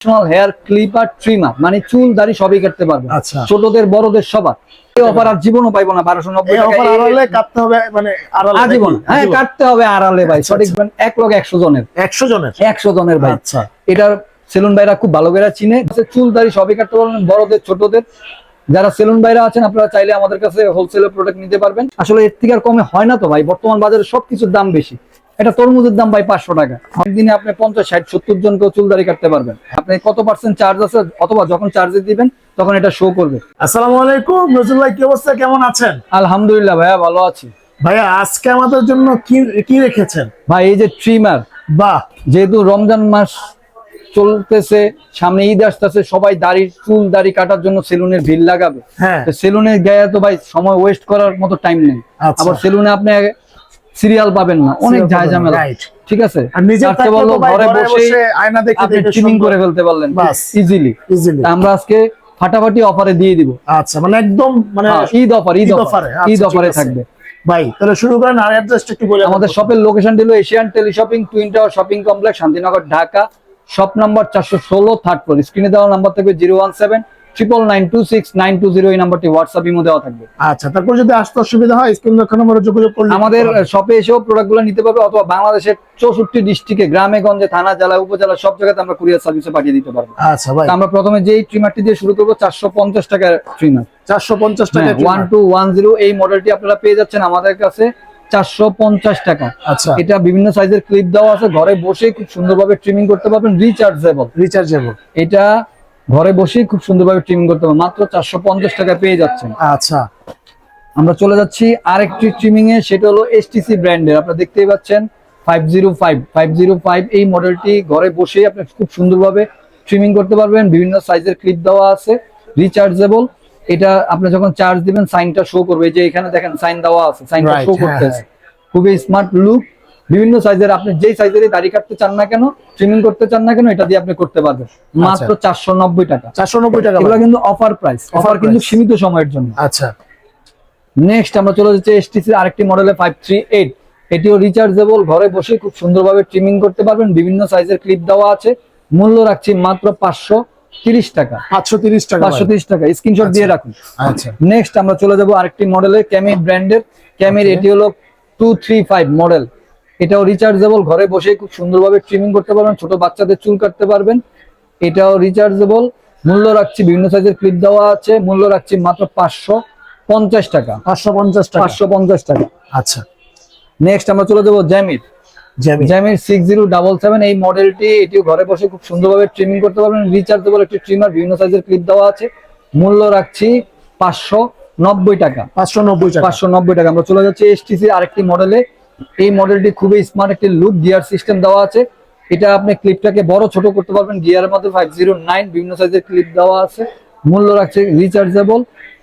Professional hair clipper trimmer মানে চুল দাড়ি সবই কাটতে পারবে। আচ্ছা। ছোটদের বড়দের সবার। এই অফার আর জীবনও পাইবো না বারোশো নব্বই কাটতে হবে মানে আজীবন। হ্যাঁ কাটতে হবে আড়ালে ভাই আচ্ছা, সঠিক। বলেন, এক লোক একশো জনের। একশো জনের? একশো জনের ভাই। আচ্ছা। এটার সেলুন ভাইরা খুব ভালো করে চিনে। চুল দাড়ি সবই কাটতে পারবেন বড়দের ছোটদের। যারা সেলুন ভাইরা আছেন আপনারা চাইলে আমাদের কাছে হোলসেলের প্রোডাক্ট নিতে পারবেন। আসলে এর থেকে আর কমে হয় না তো ভাই বর্তমান বাজারে সবকিছুর দাম বেশি। এটা তরমুজের দাম ভাই পাঁচশো টাকা। একদিনে আপনি পঞ্চাশ ষাট সত্তর জনকে চুল দাড়ি কাটতে পারবেন। আপনি কত পার্সেন্ট চার্জ আছে অথবা যখন চার্জে দিবেন তখন এটা শো করবে। আসসালামু আলাইকুম নজরুল ভাই কি অবস্থা? কেমন আছেন? আলহামদুলিল্লাহ ভাইয়া ভালো আছি। ভাইয়া আজকে আমাদের জন্য কি কি রেখেছেন? ভাই এই যে ট্রিমার বাহ। যেহেতু রমজান মাস চলতেছে সামনে ঈদ আসতেছে সবাই দাড়ি চুল দাড়ি কাটার জন্য সেলুনের ভিড় লাগাবে। হ্যাঁ। সেলুনে গিয়ে তো ভাই সময় ওয়েস্ট করার মতো টাইম নেই। আচ্ছা। আবার সেলুনে আপনি সিরিয়াল পাবেন না অনেক ঝামেলা। ঠিক আছে? আর নিজের তার চেয়ে থাকলে ভালো তো ভাই ঘরে ঘরে বসে আয়না দেখে ট্রিমিং করে ফেলতে পারলেন। ইজিলি ইজিলি আমরা আজকে ফাটাফাটি অফারে দিয়ে দিব। আচ্ছা মানে একদম মানে হ্যাঁ, ঈদ অফার ঈদ অফার আচ্ছা, ঈদ অফারে থাকবে। ভাই তাহলে শুরু করেন আর অ্যাড্রেসটা একটু বলে আমাদের শপের লোকেশন হলো Asian tele shopping twin tower shopping complex Shantinagar Dhaka. Shop number চারশো ষোলো থার্ড ফ্লোর স্ক্রিনে দেওয়া নাম্বার থাকবে zero one seven triple nine two six nine two zero এই নাম্বারটি হোয়াটসঅ্যাপ ইমো দেওয়া থাকবে। আচ্ছা তারপর যদি আসতে অসুবিধা হয় স্ক্রিন নম্বরে যোগাযোগ করলে আমাদের শপে এসেও প্রোডাক্টগুলো নিতে পারবে অথবা বাংলাদেশের চৌষট্টি ডিস্ট্রিক্টে গ্রামে গঞ্জে থানা জেলা উপজেলা সব জায়গাতে আমরা কুরিয়ার সার্ভিসে পাঠিয়ে দিতে পারব। আচ্ছা ভাই। আমরা প্রথমে যেই ট্রিমারটি দিয়ে শুরু করব চারশো পঞ্চাশ টাকার ট্রিমার চারশো পঞ্চাশ টাকা ওয়ান টু ওয়ান জিরো এই মডেলটি আপনারা পেয়ে যাচ্ছেন আমাদের কাছে চারশো পঞ্চাশ টাকা। আচ্ছা। এটা বিভিন্ন সাইজের ক্লিপ দেওয়া আছে ঘরে বসে খুব সুন্দরভাবে ট্রিমিং করতে পারবেন রিচার্জেবল রিচার্জেবল এটা ঘরে বসেই খুব সুন্দরভাবে ট্রিমিং করতে পারবেন মাত্র চারশো পঞ্চাশ টাকা পেয়ে যাচ্ছেন। আচ্ছা। আমরা চলে যাচ্ছি আরেকটি ট্রিমিং এ সেটা হলো এসটিসি ব্র্যান্ডের আপনারা দেখতেই পাচ্ছেন five zero five five zero five এই মডেলটি ঘরে বসেই আপনি খুব সুন্দরভাবে ট্রিমিং করতে পারবেন। বিভিন্ন সাইজের ক্লিপ দেওয়া আছে রিচার্জেবল এটা আপনি যখন চার্জ দিবেন সাইনটা শো করবে। যে এখানে দেখেন সাইন দেওয়া আছে সাইনটা শো হ্যাঁ, করতেছে খুবই স্মার্ট লুক বিভিন্ন সাইজের আপনি যেই সাইজের দাড়ি কাটতে চান না কেন ট্রিমিং করতে চান না কেন এটা দিয়ে আপনি করতে পারবেন। মাত্র চারশো নব্বই টাকা। চারশো নব্বই টাকা এগুলো কিন্তু অফার প্রাইস অফার কিন্তু সীমিত সময়ের জন্য। আচ্ছা। নেক্সট আমরা চলে যাচ্ছি এসটিসির আরেকটি মডেলে ফাইভ থ্রি এইট এটিও রিচার্জেবল ঘরে বসে খুব সুন্দরভাবে ট্রিমিং করতে পারবেন। বিভিন্ন সাইজের ক্লিপ দেওয়া আছে। মূল্য রাখছি মাত্র পাঁচশো তিরিশ টাকা। পাঁচশো তিরিশ টাকা পাঁচশো ভাই। তিরিশ টাকা। স্ক্রিনশট দিয়ে রাখুন। আচ্ছা। নেক্সট আমরা চলে যাব আরেকটি মডেলে ক্যামি ব্র্যান্ডের ক্যামির এটি হলো টু থ্রি ফাইভ মডেল এটাও রিচার্জেবল ঘরে বসে খুব সুন্দরভাবে ট্রিমিং করতে পারবেন ছোট বাচ্চাদের চুল কাটতে পারবেন। এটাও রিচার্জেবল মূল্য রাখছি বিভিন্ন সাইজের ক্লিপ দেওয়া আছে মূল্য রাখছি মাত্র পাঁচশো পঞ্চাশ টাকা। পাঁচশো পঞ্চাশ টাকা। পাঁচশো পঞ্চাশ টাকা। আচ্ছা। নেক্সট আমরা চলে যাব জ্যামির জ্যামি জ্যামির সিক্স জিরো ডাবল সেভেন এই মডেলটি এটিও ঘরে বসে খুব সুন্দরভাবে ট্রিমিং করতে পারবেন রিচার্জেবল একটি ট্রিমার বিভিন্ন সাইজের ক্লিপ দেওয়া আছে। মূল্য রাখছি পাঁচশো নব্বই টাকা। পাঁচশো নব্বই টাকা। পাঁচশো নব্বই টাকা। আমরা চলে যাচ্ছি এসটিসি আরেকটি মডেলে এই মডেলটি খুবই স্মার্ট একটি লুক গিয়ার সিস্টেম দেওয়া আছে। এটা আপনি ক্লিপটাকে বড় ছোট করতে পারবেন। গিয়ারের মধ্যে ফাইভ জিরো নাইন বিভিন্ন সাইজের ক্লিপ দেওয়া আছে। মূল্য রাখছে রিচার্জেবল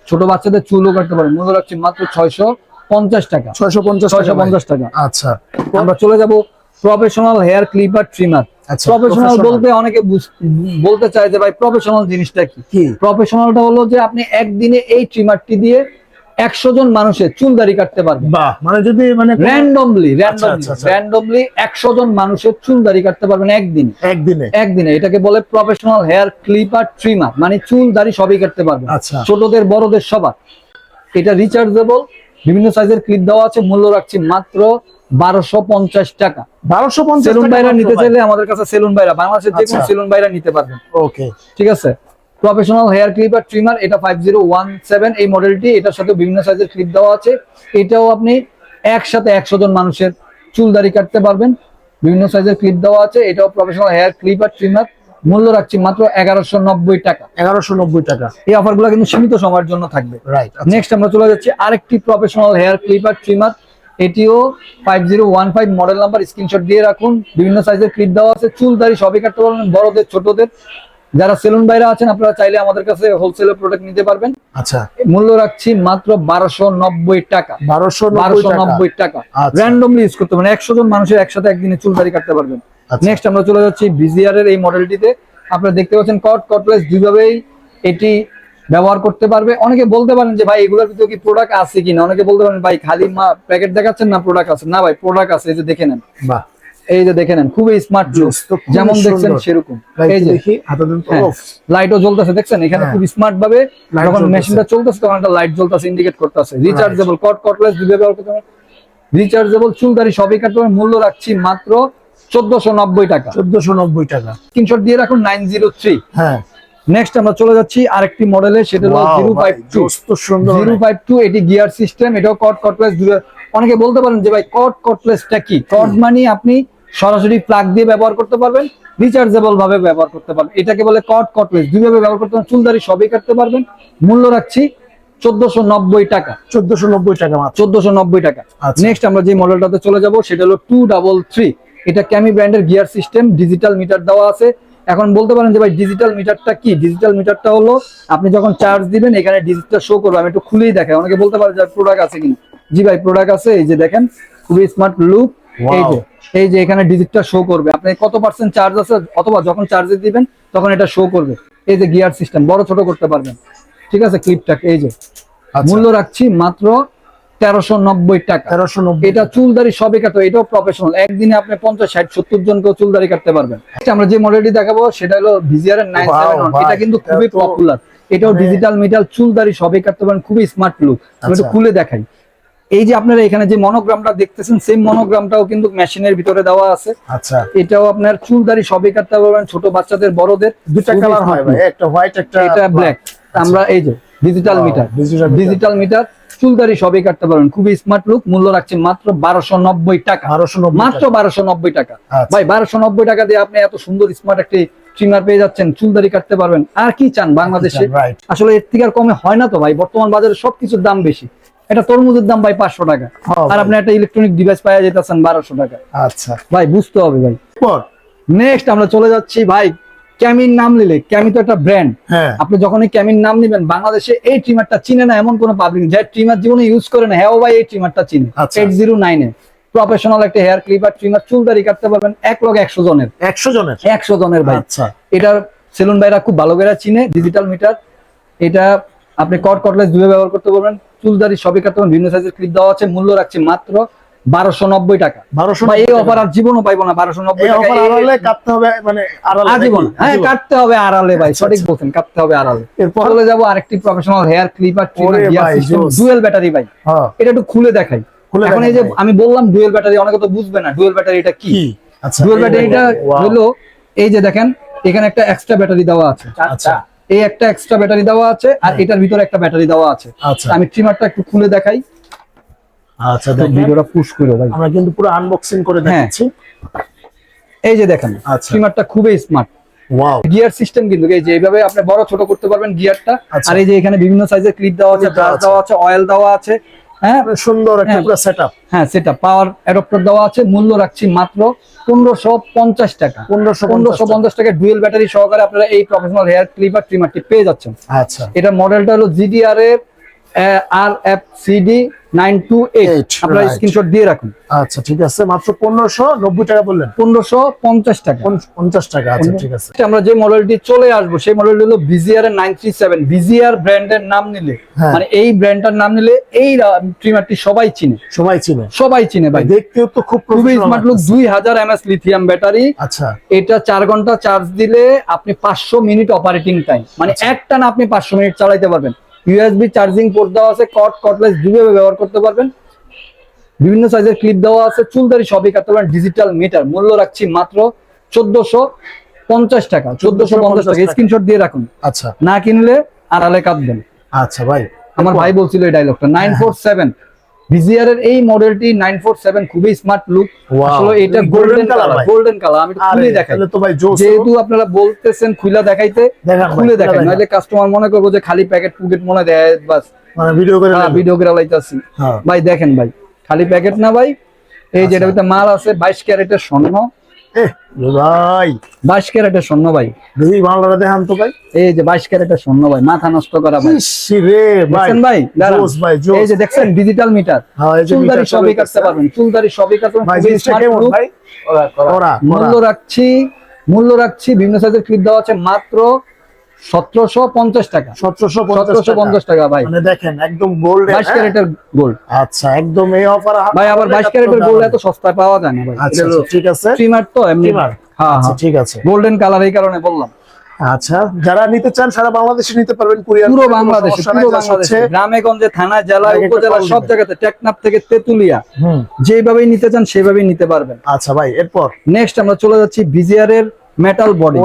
ছোট বাচ্চাদের চুলও কাটতে পারেন। মূল্য রাখছে মাত্র ছয়শো পঞ্চাশ টাকা। ছয়শো পঞ্চাশ ছয়শো পঞ্চাশ টাকা। আচ্ছা। আমরা চলে যাব professional hair clipper trimmer professional বলতে অনেকে বলতে চায় যে ভাই প্রফেশনাল জিনিসটা কি? কি? প্রফেশনালটা হলো যে আপনি একদিনে এই ট্রিমারটি দিয়ে একশো জন মানুষের চুল দাড়ি কাটতে পারবেন বাহ মানে যদি মানে র্যান্ডমলি আচ্ছা, র্যান্ডমলি আচ্ছা, আচ্ছা। র্যান্ডমলি একশো জন মানুষের চুল দাড়ি কাটতে পারবেন একদিনে। একদিনে? একদিনে এটাকে বলে প্রফেশনাল হেয়ার ক্লিপার ট্রিমার মানে চুল দাড়ি সবই কাটতে পারবেন আচ্ছা। ছোটদের বড়দের সবার। এটা রিচার্জেবল বিভিন্ন সাইজের ক্লিপ দেওয়া আছে মূল্য রাখছি মাত্র বারোশো পঞ্চাশ টাকা। বারোশো পঞ্চাশ সেলুন বাইরা নিতে চাইলে আমাদের কাছে সেলুন বাইরা বাংলাদেশের যে কোনো আচ্ছা। সেলুন বাইরা নিতে পারবেন। ওকে ঠিক আছে? প্রফেশনাল হেয়ার ক্লিপার ট্রিমার এটা ফাইভ জিরো ওয়ান সেভেন এই মডেলটি এটার সাথে বিভিন্ন সাইজের ক্লিপ দেওয়া আছে। এটাও আপনি একসাথে একশো জন মানুষের চুল দাড়ি কাটতে পারবেন। বিভিন্ন সাইজের ক্লিপ দেওয়া আছে। এটাও প্রফেশনাল হেয়ার ক্লিপার ট্রিমার মূল্য রাখছি মাত্র এগারোশো নব্বই টাকা। এগারোশো নব্বই টাকা। এই অফারগুলো কিন্তু সীমিত সময়ের জন্য থাকবে। রাইট নেক্সট আমরা চলে যাচ্ছি আরেকটি প্রফেশনাল হেয়ার ক্লিপার ট্রিমার এটিও five zero one five model number screenshot দিয়ে রাখুন। বিভিন্ন সাইজের ক্লিপ দেওয়া আছে। চুল দাড়ি সবই কাটতে পারবেন বড়দের ছোটদের। যারা সেলুন বাইরে আছেন আপনারা চাইলে আমাদের কাছে হোলসেলের প্রোডাক্ট নিতে পারবেন। আচ্ছা। মূল্য রাখছি মাত্র বারোশো নব্বই টাকা। বারোশো বারোশো নব্বই টাকা। আচ্ছা। র্যান্ডমলি ইউজ করতে পারেন। একশো জন মানুষের একসাথে একদিনে চুল দাড়ি কাটতে পারবেন। আচ্ছা। নেক্সট আমরা চলে যাচ্ছি বিজিআর এর এই মডেলটিতে আপনারা দেখতে পাচ্ছেন কট কটলেস দুইভাবেই এটি ব্যবহার করতে পারবে। অনেকে বলতে পারেন যে ভাই এগুলোর ভিতরে কি প্রোডাক্ট আছে কিনা? অনেকে বলতে পারেন ভাই খালি মা প্যাকেট দেখাচ্ছেন না প্রোডাক্ট আছে? না ভাই প্রোডাক্ট আছে এই যে দেখে নেন। বাহ। এই যে দেখে নেন খুবই স্মার্ট খুবই যেমন দেখছেন সেরকম। এই যে তো হ্যাঁ। লাইটও জ্বলতেছে দেখছেন? এখানে হ্যাঁ। খুব স্মার্ট ভাবে যখন মেশিনটা চলতেছে তখন একটা লাইট জ্বলতেছে ইন্ডিকেট করতেছে। রিচার্জেবল কট কটলেস দুই ব্যবহার করতে পারেন রিচার্জেবল চুলদারি সবই পারেন। মূল্য রাখছি মাত্র চোদ্দশো নব্বই টাকা। 1490 টাকা। স্ক্রিনশট দিয়ে রাখুন নাইন জিরো থ্রি। হ্যাঁ। নেক্সট আমরা চলে যাচ্ছি আরেকটি মডেলে সেটা হলো Wow, জিরো ভাই, ফাইভ টু just তো সুন্দর। জিরো ফাইভ টু এটি গিয়ার সিস্টেম এটাও কট কটলেস অনেকে বলতে পারেন যে ভাই কট কটলেসটা কি? কট মানে আপনি সরাসরি প্লাগ দিয়ে ব্যবহার করতে পারবেন রিচার্জেবল ভাবে ব্যবহার করতে পারবেন। এটাকে বলে কট কটলেস দুইভাবে ব্যবহার করতে পারবেন চুলদারি সবই কাটতে পারবেন। মূল্য রাখছি চোদ্দশো নব্বই টাকা। 1490 টাকা চোদ্দশো নব্বই টাকা। আচ্ছা। নেক্সট আমরা যে মডেলটাতে চলে যাব সেটা হলো টু ডাবল থ্রি এটা ক্যামি ব্র্যান্ডের গিয়ার সিস্টেম ডিজিটাল মিটার দেওয়া আছে। এখন বলতে পারেন যে ভাই ডিজিটাল মিটারটা কি? ডিজিটাল মিটারটা হলো আপনি যখন চার্জ দিবেন এখানে ডিজিটাল শো করবে। আমি একটু খুলেই দেখাই। অনেকে বলতে পারে যে প্রোডাক্ট আছে কিনা। জি ভাই প্রোডাক্ট আছে। এই যে দেখেন খুবই স্মার্ট লুক. এই যে এই যে এখানে ডিজিটটা শো করবে। আপনি কত পার্সেন্ট চার্জ আছে অথবা যখন চার্জে দিবেন তখন এটা শো করবে। এই যে গিয়ার সিস্টেম বড় ছোট করতে পারবেন। ঠিক আছে ক্লিপটাকে এই যে। আচ্ছা। মূল্য রাখছি মাত্র তেরোশো নব্বই টাকা। 1390 এটা চুলদারি সবই কাটো এটাও প্রফেশনাল একদিনে আপনি পঞ্চাশ ষাট সত্তর জনকেও চুলদারি কাটতে পারবেন আচ্ছা, আমরা যে মডেলটি দেখাবো সেটা হলো ভিজিআর এর নাইন এটা কিন্তু খুবই পপুলার এটাও মানে- ডিজিটাল মিটাল চুলদারি সবই কাটতে পারেন খুবই স্মার্ট লুক আমি একটু আচ্ছা। খুলে দেখাই। এই যে আপনারা এখানে যে মনোগ্রামটা দেখতেছেন সেম মনোগ্রামটাও কিন্তু মেশিনের ভিতরে দেওয়া আছে। আচ্ছা। এটাও আপনার চুলদারি সবই কাটতে পারবেন ছোট বাচ্চাদের বড়দের দুটা কালার হয় ভাই একটা হোয়াইট একটা এটা ব্ল্যাক আমরা এই যে ডিজিটাল মিটার ডিজিটাল মিটার চুলদারি সবই কাটতে পারবেন। খুবই স্মার্ট লুক মূল্য রাখছে মাত্র বারোশো নব্বই টাকা। 1290 মাত্র বারোশো নব্বই টাকা। আচ্ছা। ভাই বারোশো নব্বই টাকা দিয়ে আপনি এত সুন্দর স্মার্ট একটি ট্রিমার পেয়ে যাচ্ছেন চুলদারি কাটতে পারবেন। আর কি চান বাংলাদেশে? আসলে এর থেকে আর কমে হয় না তো ভাই বর্তমান বাজারে সবকিছুর দাম বেশি। এটা তরমুজের দাম ভাই পাঁচশো টাকা। হ্যাঁ, আর আপনি একটা ইলেকট্রনিক ডিভাইস পাওয়া যেতেছেন বারোশো টাকা। আচ্ছা। ভাই বুঝতে হবে ভাই। নেক্সট আমরা চলে যাচ্ছি ভাই ক্যামির নাম নিলে। ক্যামি তো একটা ব্র্যান্ড আপনি যখন এই ক্যামির নাম নিবেন বাংলাদেশে এই ট্রিমারটা চিনে না এমন কোন পাবলিক যে ট্রিমার জীবনে ইউজ করে না হ্যাঁ ও ভাই এই ট্রিমারটা চিনে। এইট জিরো নাইনে প্রফেশনাল একটা হেয়ার ক্লিপার ট্রিমার চুল চুলদারি কাটতে পারবেন এক লগে একশো জনের। 100 জনের? একশো জনের ভাই। আচ্ছা। এটার সেলুন ভাইরা খুব ভালো করে চিনে ডিজিটাল মিটার এটা আপনি কট কটলেস দুয়ে ব্যবহার করতে পারবেন। চুলদারি সবই কাটতে বিভিন্ন সাইজের ক্লিপ দেওয়া আছে মূল্য রাখছি মাত্র বারোশো নব্বই টাকা। 1290 ভাই এই। অফার আর জীবনও পাইবো না বারোশো নব্বই আড়ালে কাটতে হবে মানে আজীবন। হ্যাঁ কাটতে হবে আড়ালে ভাই আচ্ছা, সঠিক আচ্ছা। বলছেন কাটতে হবে আড়ালে। এরপর? চলে যাব আরেকটি প্রফেশনাল হেয়ার ক্লিপার ওরে ভাই, ডুয়েল ব্যাটারি ভাই। হ্যাঁ। এটা একটু খুলে দেখাই। এখন এই যে আমি বললাম ডুয়েল ব্যাটারি অনেকে তো বুঝবে না ডুয়েল ব্যাটারি এটা কি। আচ্ছা ডুয়েল ব্যাটারিটা হলো এই যে দেখেন এখানে একটা এক্সট্রা ব্যাটারি দেওয়া আছে। আচ্ছা। এই একটা এক্সট্রা ব্যাটারি দেওয়া আছে আর এটার ভিতরে একটা ব্যাটারি দেওয়া আছে। আচ্ছা। আমি ট্রিমারটা একটু খুলে দেখাই। আচ্ছা ভিডিওটা পুশ করে ভাই আমরা কিন্তু পুরো আনবক্সিং করে হ্যাঁ। দেখাচ্ছি। এই যে দেখেন আচ্ছা। ট্রিমারটা খুবই স্মার্ট ওয়াও গিয়ার সিস্টেম কিন্তু এই যে এইভাবে আপনি বড় ছোট করতে পারবেন গিয়ারটা আচ্ছা। আর এই যে এখানে বিভিন্ন সাইজের ক্লিপ দেওয়া আছে ব্রাশ দেওয়া আছে। অয়েল দেওয়া আছে। হ্যাঁ? সুন্দর একটা হ্যাঁ। পুরো সেটআপ হ্যাঁ সেটা পাওয়ার অ্যাডাপ্টার দেওয়া আছে মূল্য রাখছি মাত্র পনেরোশো পঞ্চাশ টাকা। 1550 পনেরোশো পঞ্চাশ টাকা ডুয়েল ব্যাটারি সহকারে আপনারা এই প্রফেশনাল হেয়ার ক্লিপার ট্রিমারটি পেয়ে যাচ্ছেন। আচ্ছা। এটা মডেলটা হলো জিডিআর এর R F CD nine two eight Eight, আপনারা right. স্ক্রিনশট দিয়ে রাখুন। আচ্ছা ঠিক আছে। মাত্র পনেরোশো নব্বই টাকা বললেন। পনেরোশো পঞ্চাশ টাকা। পঞ্চাশ টাকা আচ্ছা ঠিক আছে। আমরা যে মডেলটি চলে আসব সেই মডেলটি হলো ভিজিআর এর নাইন থ্রি সেভেন ভিজিআর ব্র্যান্ডের নাম নিলে হ্যাঁ। মানে এই ব্র্যান্ডটার নাম নিলে এই ট্রিমারটি সবাই চিনে। চিনে। সবাই চিনে ভাই। দেখতেও তো খুব খুবই স্মার্ট লুক দুই হাজার এমএস লিথিয়াম ব্যাটারি আচ্ছা। এটা চার ঘণ্টা চার্জ দিলে আপনি পাঁচশো মিনিট অপারেটিং টাইম মানে আচ্ছা। একটা না আপনি পাঁচশো মিনিট চালাইতে পারবেন। ইউএসবি চার্জিং পোর্ট দেওয়া আছে কট কটলেস দুভাবে ব্যবহার করতে পারবেন। বিভিন্ন সাইজের ক্লিপ দেওয়া আছে চুলদারি সবই কাটতে পারবেন ডিজিটাল মিটার মূল্য রাখছি মাত্র চোদ্দশো পঞ্চাশ টাকা চোদ্দশো পঞ্চাশ টাকা। স্ক্রিনশট দিয়ে রাখুন। আচ্ছা। না কিনলে আড়ালে কাটবেন। আচ্ছা ভাই আমার ভাই বলছিল এই ডায়লগটা নাইন ফোর সেভেন ভিজিআর এর এই মডেলটি নাইন ফোর সেভেন খুবই স্মার্ট লুক আসলে এটা গোল্ডেন কালার গোল্ডেন কালার আমি খুলে দেখাই। তাহলে তো ভাই জোস যেহেতু আপনারা বলতেছেন খুলে দেখাইতে খুলে দেখাই দেখান। নাহলে কাস্টমার মনে করব যে খালি প্যাকেট পুকেট মনে দেয় বাস। মানে ভিডিও করে নেবেন। ভিডিও করে লাইতাছি। হ্যাঁ। ভাই দেখেন ভাই খালি প্যাকেট না ভাই। এই যেটা ভিতরে মাল আছে বাইশ ক্যারেটের স্বর্ণ। ভাই। বাইশ ক্যারেটের স্বর্ণ ভাই। দেখি ভালো দেখান তো ভাই। এই যে বাইশ ক্যারেটের স্বর্ণ ভাই মাথা নষ্ট করা ভাই। ভাই। দেখছেন ভাই? এই যে ডিজিটাল মিটার হ্যাঁ, এই চুলদারি সবই চলে কাটতে গেছে। পারবেন। চুলদারি সবই কাটতে মূল্য রাখছি মূল্য রাখছি বিভিন্ন সাইজের ক্লিপ দেওয়া আছে মাত্র সতেরোশো পঞ্চাশ টাকা। সতেরোশো সতেরোশো পঞ্চাশ টাকা। ভাই। মানে দেখেন একদম গোল্ড বাইশ ক্যারেটের গোল্ড আচ্ছা একদম এই অফার ভাই আবার বাইশ ক্যারেটের গোল্ড এত সস্তায় পাওয়া যায় না ভাই। আচ্ছা আচ্ছা, ঠিক আছে। তো এমনি। হ্যাঁ হ্যাঁ। ঠিক আছে। গোল্ডেন কালার এই কারণে বললাম। আচ্ছা যারা নিতে চান সারা বাংলাদেশে নিতে পারবেন কুরিয়ার পুরো কোনো বাংলাদেশে পুরো বাংলাদেশে গ্রামে গঞ্জে থানা জেলা উপজেলা সব জায়গাতে টেকনাফ থেকে তেতুলিয়া হুম। যেভাবেই নিতে চান সেভাবেই নিতে পারবেন। আচ্ছা ভাই এরপর? নেক্সট আমরা চলে যাচ্ছি বিজিআর এর মেটাল বডি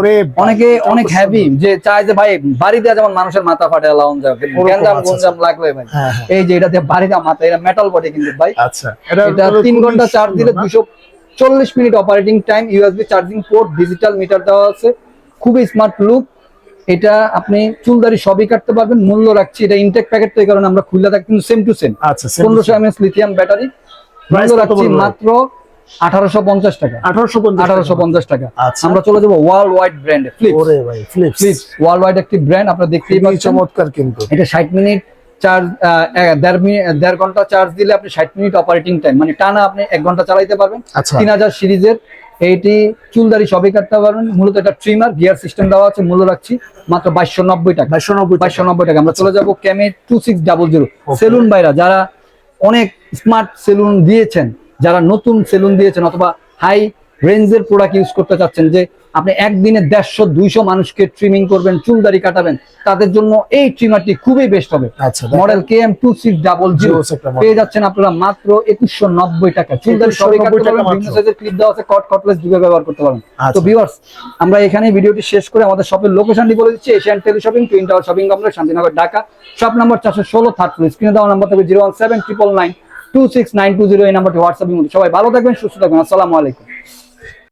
অনেকে অনেক। হেভি যে চায় যে ভাই বাড়িতে যেমন মানুষের মাথা ফাটে লাউন ওরকম, গ্যাঞ্জাম আচ্ছা, গুঞ্জাম লাগলে ভাই। হ্যাঁ হ্যাঁ। এই যে এটাতে বাড়িতে মাথা এটা মেটাল বডি কিন্তু ভাই। আচ্ছা এটা তিন ঘণ্টা চার্জ দিলে? দুশো চল্লিশ minute operating time USB charging port digital meter দেওয়া আছে। খুবই স্মার্ট লুক এটা আপনি চুলদারি সবই কাটতে পারবেন মূল্য রাখছি। এটা ইনটেক প্যাকেট তো এই কারণে আমরা খুললে থাকি কিন্তু সেম টু সেম আচ্ছা পনেরোশো। এমএস লিথিয়াম ব্যাটারি মূল্য রাখছি মাত্র আঠারোশো পঞ্চাশ টাকা। 1850 আঠারোশো পঞ্চাশ টাকা। আচ্ছা। আমরা চলে যাব world wide brand Philips world wide একটি ব্র্যান্ড আপনারা দেখতেই পাচ্ছেন। চমৎকার কিন্তু। এটা ষাট মিনিট চার্জ দেড় মিনিট দেড় ঘণ্টা চার্জ দিলে আপনি ষাট মিনিট অপারেটিং টাইম মানে টানা আপনি এক ঘণ্টা চালাইতে পারবেন। আচ্ছা। তিন হাজার সিরিজের এইটি চুলদারি সবই কাটতে পারবেন। মূলত এটা ট্রিমার গিয়ার সিস্টেম দেওয়া আছে মূল্য রাখছি মাত্র বাইশশো নব্বই টাকা। বাইশশো নব্বই বাইশশো নব্বই টাকা। আমরা চলে যাব Kemei two six double zero salon বাইরা যারা অনেক স্মার্ট সেলুন দিয়েছেন যারা নতুন সেলুন দিয়েছেন অথবা হাই রেঞ্জের প্রোডাক্ট ইউজ করতে চাচ্ছেন যে আপনি একদিনে দেড়শো দুইশো মানুষকে ট্রিমিং করবেন চুল দাড়ি কাটাবেন তাদের জন্য এই ট্রিমারটি খুবই বেস্ট হবে। আচ্ছা model K M two six double zero. পেয়ে যাচ্ছেন আপনারা মাত্র একুশশো নব্বই টাকা। চুল দাড়ি সবই 2190 কাটতে পারবেন বিভিন্ন সাইজের ক্লিপ দেওয়া আছে কট কটলেস দুটো ব্যবহার করতে পারবেন। তো আচ্ছা। ভিউয়ার্স আমরা এখানে ভিডিওটি শেষ করে আমাদের শপের লোকেশনটি বলে দিচ্ছি Asian tele shopping twin tower shopping complex Shantinagar Dhaka. Shop number চারশো ষোলো থার্ড ফ্লোর স্ক্রিনে দেওয়া নাম্বার থাকবে zero one seven triple nine two six nine two zero এই নাম্বারটি হোয়াটসঅ্যাপ সবাই ভালো থাকবেন, সুস্থ থাকবেন। আসসালামু আলাইকুম।